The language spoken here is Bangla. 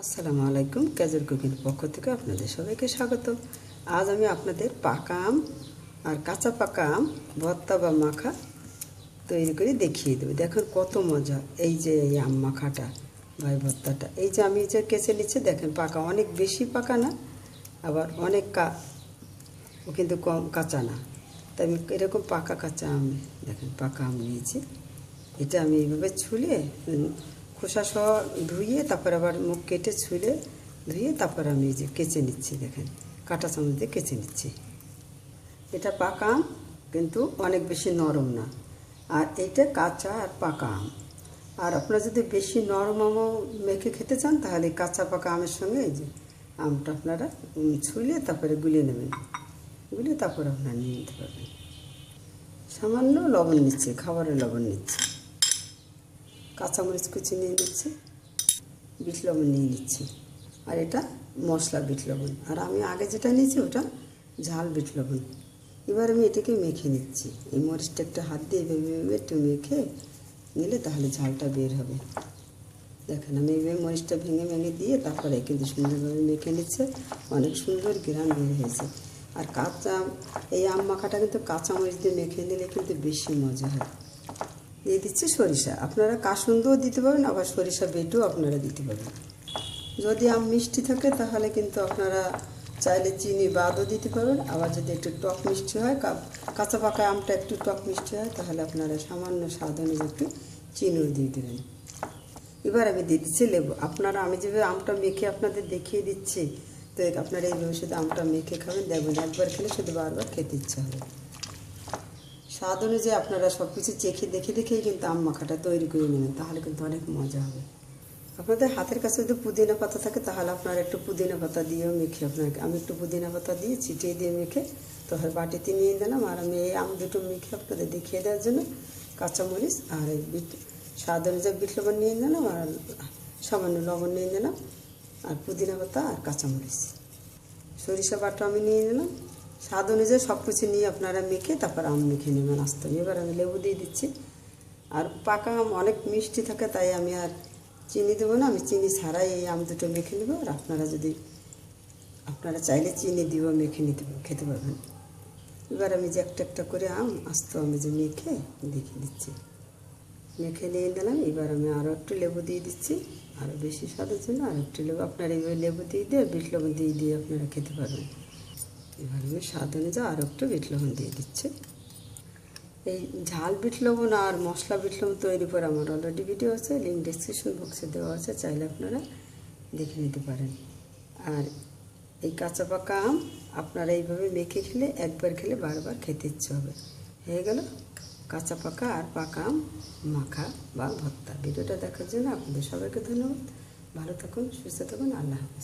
আসসালামু আলাইকুম ক্যাজুর কুকির পক্ষ থেকে আপনাদের সবাইকে স্বাগত। আজ আমি আপনাদের পাকা আম আর কাঁচা পাকা আম, ভর্তা বা মাখা তৈরি করে দেখিয়ে দেবো। দেখুন কত মজা, এই যে এই আম মাখাটা বা ভর্তাটা। এই যে আমি যে কেচে নিচ্ছি, দেখেন পাকা, অনেক বেশি পাকা না, আবার অনেক কা, ও কিন্তু কম কাঁচা না। তাই আমি এরকম পাকা কাঁচা আম, দেখেন পাকা আম নিয়েছি। এটা আমি এইভাবে ছুলে খোসা সহ ধুয়ে তারপর আবার মুখ কেটে ছুলে ধুয়ে তারপর আমি যে কেচে নিচ্ছি, দেখেন। কাঁটা চামচ দিয়ে কেচে নিচ্ছি। এটা পাকা আম, কিন্তু অনেক বেশি নরম না। আর এইটা কাঁচা আর পাকা আম। আর আপনারা যদি বেশি নরম আমও মেখে খেতে চান, তাহলে কাঁচা পাকা আমের সঙ্গে এই যে আমটা আপনারা ছুলে তারপরে গুলিয়ে নেবেন। গুলিয়ে তারপর আপনারা নিয়ে নিতে পারবেন। সামান্য লবণ নিচ্ছে, খাবারের লবণ নিচ্ছি। কাঁচামরিচ কুচি নিয়ে নিচ্ছি। বিট লবণ নিয়ে নিচ্ছি। আর এটা মশলা বিট লবণ। আর আমি আগে যেটা নিয়েছি ওটা ঝাল বিট লবণ। এবার আমি এটাকে মেখে নিচ্ছি। এই মরিচটা একটু হাত দিয়ে এভাবে এভাবে একটু মেখে নিলে তাহলে ঝালটা বের হবে। দেখেন, আমি এইভাবে মরিচটা ভেঙে ভেঙে দিয়ে তারপরে কিন্তু সুন্দরভাবে মেখে নিচ্ছে। অনেক সুন্দর গ্রান বের হয়েছে। আর কাঁচা, এই আম মাখাটা কিন্তু কাঁচা মরিচ দিয়ে মেখে নিলে কিন্তু বেশি মজা হয়। দিয়ে দিচ্ছি সরিষা। আপনারা কাসুন্দও দিতে পারেন আবার সরিষা বেটেও আপনারা দিতে পারেন যদি আম মিষ্টি থাকে, তাহলে কিন্তু আপনারা চাইলে চিনি বাদও দিতে পারবেন, আবার যদি একটু টক মিষ্টি হয় কাঁচা পাকা আমটা একটু টক মিষ্টি হয়, তাহলে আপনারা সামান্য স্বাদ অনুযায়ী একটু চিনিও দিয়ে দেবেন। এবার আমি দিয়ে দিচ্ছি লেবু। আপনারা, আমি যেভাবে আমটা মেখে আপনাদের দেখিয়ে দিচ্ছি, তো আপনারা এইভাবে শুধু আমটা মেখে খাবেন, দেখবেন একবার খেলে শুধু বারবার খেতে ইচ্ছা হবে। স্বাদ অনুযায়ী আপনারা সব কিছু চেখে দেখে দেখেই কিন্তু আম মাখাটা তৈরি করে নেবেন, তাহলে কিন্তু অনেক মজা হবে। আপনাদের হাতের কাছে যদি পুদিনা পাতা থাকে, তাহলে আপনারা একটু পুদিনা পাতা দিয়েও মেখে আপনাকে, আমি একটু পুদিনা পাতা দিয়ে ছিটিয়ে দিয়ে মেখে তাহলে বাটিতে নিয়ে দিলাম, আর আমি এই আম দুটো মেখে আপনাদের দেখিয়ে দেওয়ার জন্য কাঁচামরিচ আর এই বিট স্বাদ অনুযায়ী বিট লবণ নিয়ে নিলাম আর সামান্য লবণ নিয়ে নিলাম, আর পুদিনা পাতা আর কাঁচামরিচ। সরিষা বাটা আমি নিয়ে নিলাম। স্বাদ অনুযায়ী সব কিছু নিয়ে আপনারা মেখে তারপর আম মেখে নেবেন আসতে। এবার আমি লেবু দিয়ে দিচ্ছি। আর পাকা আম অনেক মিষ্টি থাকে, তাই আমি আর চিনি দেবো না। আমি চিনি ছাড়াই এই আম দুটো মেখে নেব। আর আপনারা যদি, আপনারা চাইলে চিনি দিয়েও মেখে নিতে খেতে পারবেন। এবার আমি যে একটা একটা করে আম আস্ত আমি যে মেখে দেখে দিচ্ছি। মেখে নিয়ে দিলাম এবার আমি আরও একটু লেবু দিয়ে দিচ্ছি। আরও বেশি স্বাদের জন্য আর একটু লেবু। আপনারা এইভাবে লেবু দিয়ে দিয়ে, বিট লবণ দিয়ে দিয়ে আপনারা খেতে পারবেন। এবার আমি স্বাদ অনুযায়ী আরও একটু বিট লবণ দিয়ে দিচ্ছি। এই ঝাল বিট লবণ আর মশলা বিট লবণ তৈরি করে আমার অলরেডি ভিডিও আছে লিঙ্ক ডিসক্রিপশন বক্সে দেওয়া আছে, চাইলে আপনারা দেখে নিতে পারেন। আর এই কাঁচা পাকা আম আপনারা এইভাবে মেখে খেলে, একবার খেলে বারবার খেতে ইচ্ছে হবে। হয়ে গেল কাঁচা পাকা আর পাকা আম মাখা বা ভর্তা। ভিডিওটা দেখার জন্য আপনাদের সবাইকে ধন্যবাদ। ভালো থাকুন, সুস্থ থাকুন, আল্লাহ হাফিজ।